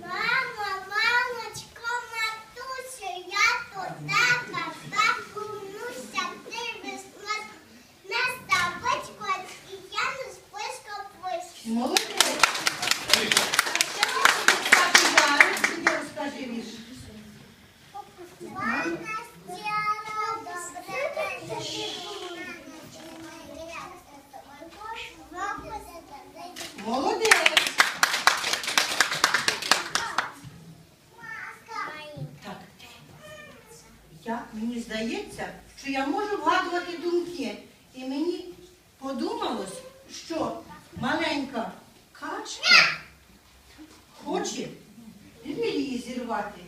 Мама, мамочка, матуся, я туди казав, кумнуся, ти без нас не ставочку, і я не списка пишу. Молодець. А ще ми собі скажи зараз, іди розкажи вірш. Вона стіла добре, Молодець. Я, мені здається, що я можу вгадувати думки. І мені подумалось, що маленька качка хоче лілії зірвати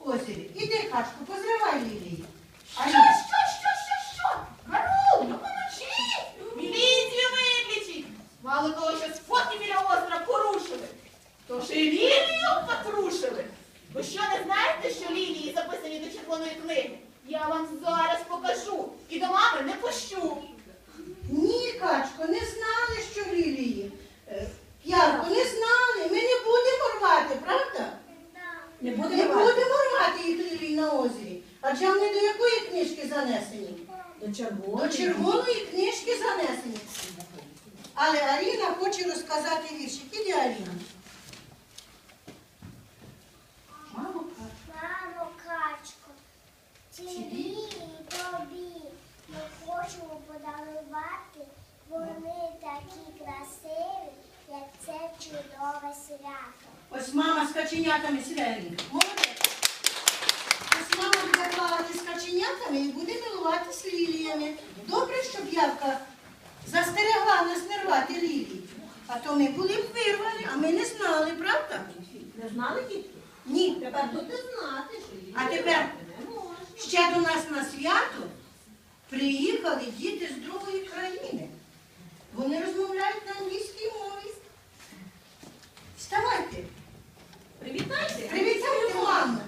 озері. Іди, качку, позривай лілії. А Що, ні. що, що, що, що? Карул, допоможіть! Міліцію викличіть! Мало того, що спокій біля озера порушили, то ще й лілію потрушили. Ви що не знаєте, що лілії записані до червоної книги? Я вам зараз покажу і до мами не пущу. Ні, качко, не знали, що лілії. Е, П'ярко, не знали. Ми не будемо рвати, правда? Не Не будемо рвати. їх лілії на озері. Адже вони до якої книжки занесені? До червоної. До червоної книжки занесені. Але Аріна хоче розказати віршик. Іди, хочемо подарувати. Вони такі красиві, як це чудове свято. Ось мама з каченятами сіренька. Молодець. Ось мама буде плавати з каченятами і буде милуватися ліліями. Добре, щоб явка застерегла нас не рвати лілії. А то ми були б вирвали, а ми не знали, правда? Не знали дітки? Ні. Тепер будете знати, що її А тепер не можна. ще до нас на свято приїхали діти з другої країни. Вони розмовляють на англійській мові. Вставайте, Привітайте. привітайте маму.